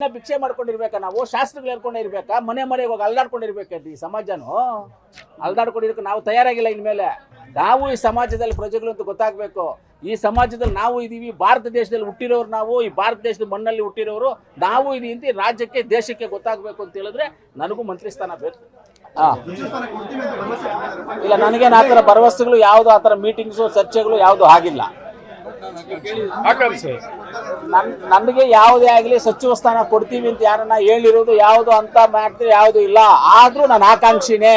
ಇನ್ನ ಭಿಕ್ಷೆ ಮಾಡ್ಕೊಂಡಿರ್ಬೇಕಾ ನಾವು? ಶಾಸ್ತ್ರಗಳು ಹೇಳ್ಕೊಂಡೇ ಇರ್ಬೇಕಾ? ಮನೆ ಮನೆ ಹೋಗಿ ಅಲ್ದಾಡ್ಕೊಂಡಿರ್ಬೇಕಂತ ಈ ಸಮಾಜನು. ಅಲ್ದಾಡ್ಕೊಂಡಿರ್ಬೇಕು ನಾವು ತಯಾರಾಗಿಲ್ಲ ಇನ್ಮೇಲೆ. ನಾವು ಈ ಸಮಾಜದಲ್ಲಿ ಪ್ರಜೆಗಳು ಅಂತ ಗೊತ್ತಾಗ್ಬೇಕು. ಈ ಸಮಾಜದಲ್ಲಿ ನಾವು ಇದೀವಿ ಭಾರತ ದೇಶದಲ್ಲಿ ಹುಟ್ಟಿರೋರು ನಾವು ಈ ಭಾರತ ದೇಶದ ಮಣ್ಣಲ್ಲಿ ಹುಟ್ಟಿರೋರು ನಾವು ಇದೀ ಅಂತ ರಾಜ್ಯಕ್ಕೆ ದೇಶಕ್ಕೆ ಗೊತ್ತಾಗ್ಬೇಕು ಅಂತ ಹೇಳಿದ್ರೆ ನನಗೂ ಮಂತ್ರಿ ಸ್ಥಾನ ಬೇಕು. ಹಾ. ಇಲ್ಲ ನನಗೇನು ಆ ಥರ ಭರವಸೆಗಳು ಯಾವುದು ಆ ಥರ ಮೀಟಿಂಗ್ಸು ಚರ್ಚೆಗಳು ಯಾವುದು ಆಗಿಲ್ಲ. ಆಕಾಂಕ್ಷೆ. ನನ್ ನನಗೆ ಯಾವುದೇ ಆಗಲಿ ಸಚಿವ ಸ್ಥಾನ ಕೊಡ್ತೀವಿ ಅಂತ ಯಾರನ್ನ ಹೇಳಿರೋದು ಯಾವುದು ಅಂತ ಮಾಡ್ತೀವಿ ಯಾವುದು ಇಲ್ಲ. ಆದ್ರೂ ನಾನು ಆಕಾಂಕ್ಷಿನೇ.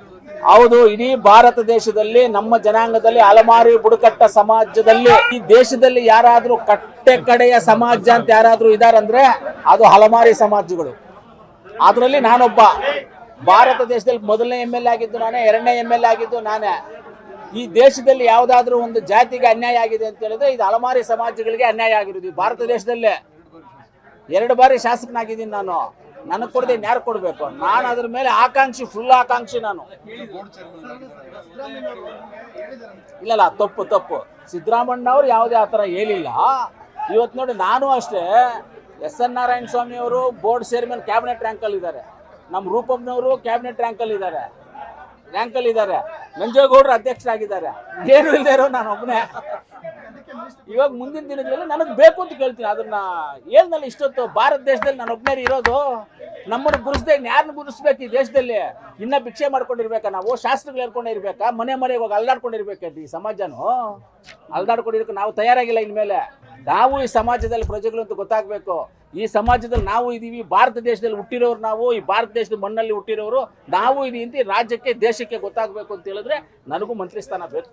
ಹೌದು, ಇಡೀ ಭಾರತ ದೇಶದಲ್ಲಿ ನಮ್ಮ ಜನಾಂಗದಲ್ಲಿ ಅಲಮಾರಿ ಬುಡಕಟ್ಟ ಸಮಾಜದಲ್ಲಿ ಈ ದೇಶದಲ್ಲಿ ಯಾರಾದ್ರೂ ಕಟ್ಟೆ ಕಡೆಯ ಸಮಾಜ ಅಂತ ಯಾರಾದ್ರೂ ಇದಾರಂದ್ರೆ ಅದು ಅಲಮಾರಿ ಸಮಾಜಗಳು. ಅದರಲ್ಲಿ ನಾನೊಬ್ಬ. ಭಾರತ ದೇಶದಲ್ಲಿ ಮೊದಲನೇ ಎಂ ಎಲ್ ಆಗಿದ್ದು ನಾನೇ, ಎರಡನೇ ಎಂ ಎಲ್ ಆಗಿದ್ದು ನಾನೇ. ಈ ದೇಶದಲ್ಲಿ ಯಾವುದಾದ್ರೂ ಒಂದು ಜಾತಿಗೆ ಅನ್ಯಾಯ ಆಗಿದೆ ಅಂತ ಹೇಳಿದ್ರೆ ಇದು ಅಲಮಾರಿ ಸಮಾಜಗಳಿಗೆ ಅನ್ಯಾಯ ಆಗಿರೋದು. ಭಾರತ ದೇಶದಲ್ಲೇ. ಎರಡು ಬಾರಿ ಶಾಸಕನಾಗಿದ್ದೀನಿ ನಾನು. ನನಗೆ ಕೊಡದೆ ಯಾರು ಕೊಡಬೇಕು? ನಾನು ಅದ್ರ ಮೇಲೆ ಆಕಾಂಕ್ಷಿ ಫುಲ್ ಆಕಾಂಕ್ಷಿ ನಾನು. ಇಲ್ಲಲ್ಲ, ತಪ್ಪು ತಪ್ಪು. ಸಿದ್ದರಾಮಣ್ಣ ಅವ್ರು ಯಾವುದೇ ಆ ಥರ ಹೇಳಿಲ್ಲ. ಇವತ್ತು ನೋಡಿ ನಾನು ಅಷ್ಟೇ ಎಸ್ ಎನ್ ನಾರಾಯಣ ಸ್ವಾಮಿ ಅವರು ಬೋರ್ಡ್ ಚೇರ್ಮನ್ ಕ್ಯಾಬಿನೆಟ್ ರ್ಯಾಂಕಲ್ಲಿ ಇದ್ದಾರೆ. ನಮ್ಮ ರೂಪಮ್ನವರು ಕ್ಯಾಬಿನೆಟ್ ರ್ಯಾಂಕಲ್ಲಿ ಇದ್ದಾರೆ. ರ್ಯಾಂಕಲ್ಲಿ ಇದ್ದಾರೆ. ನಂಜೇಗೌಡರು ಅಧ್ಯಕ್ಷರಾಗಿದ್ದಾರೆ. ಏನು ಇಲ್ಲದೆ ಇರೋ ನಾನು ಒಬ್ಬನೇ ಇವಾಗ ಮುಂದಿನ ದಿನಗಳಲ್ಲಿ ನನಗೆ ಬೇಕು ಅಂತ ಕೇಳ್ತೀನಿ. ಅದನ್ನ ಹೇಳ್ನಲ್ಲ ಇಷ್ಟೊತ್ತು ಭಾರತ ದೇಶದಲ್ಲಿ ನಾನು ಒಬ್ಬನೇ ಇರೋದು, ನಮ್ಮನ್ನು ಗುರುಸ್ದೆ ಯಾರನ್ನ ಗುರುಸ್ಬೇಕು ಈ ದೇಶದಲ್ಲಿ? ಇನ್ನ ಭಿಕ್ಷೆ ಮಾಡ್ಕೊಂಡಿರ್ಬೇಕಾ ನಾವು? ಶಾಸ್ತ್ರಗಳು ಹೇಳ್ಕೊಂಡಿರ್ಬೇಕಾ ಮನೆ ಮನೆ ಇವಾಗ ಅಲ್ದಾಡ್ಕೊಂಡಿರ್ಬೇಕು ಈ ಸಮಾಜನು? ಅಲ್ದಾಡ್ಕೊಂಡಿರ್ಬೇಕು ನಾವು ತಯಾರಾಗಿಲ್ಲ ಇನ್ಮೇಲೆ. ನಾವು ಈ ಸಮಾಜದಲ್ಲಿ ಪ್ರಜೆಗಳು ಅಂತ ಗೊತ್ತಾಗ್ಬೇಕು. ಈ ಸಮಾಜದಲ್ಲಿ ನಾವು ಇದೀವಿ, ಭಾರತ ದೇಶದಲ್ಲಿ ಹುಟ್ಟಿರೋರು ನಾವು, ಈ ಭಾರತ ದೇಶದ ಮಣ್ಣಲ್ಲಿ ಹುಟ್ಟಿರೋರು ನಾವು ಇದೀವಿ ಅಂತ ರಾಜ್ಯಕ್ಕೆ, ದೇಶಕ್ಕೆ ಗೊತ್ತಾಗ್ಬೇಕು ಅಂತ ಹೇಳಿದ್ರೆ ನನಗೂ ಮಂತ್ರಿ ಸ್ಥಾನ ಬೇಕು.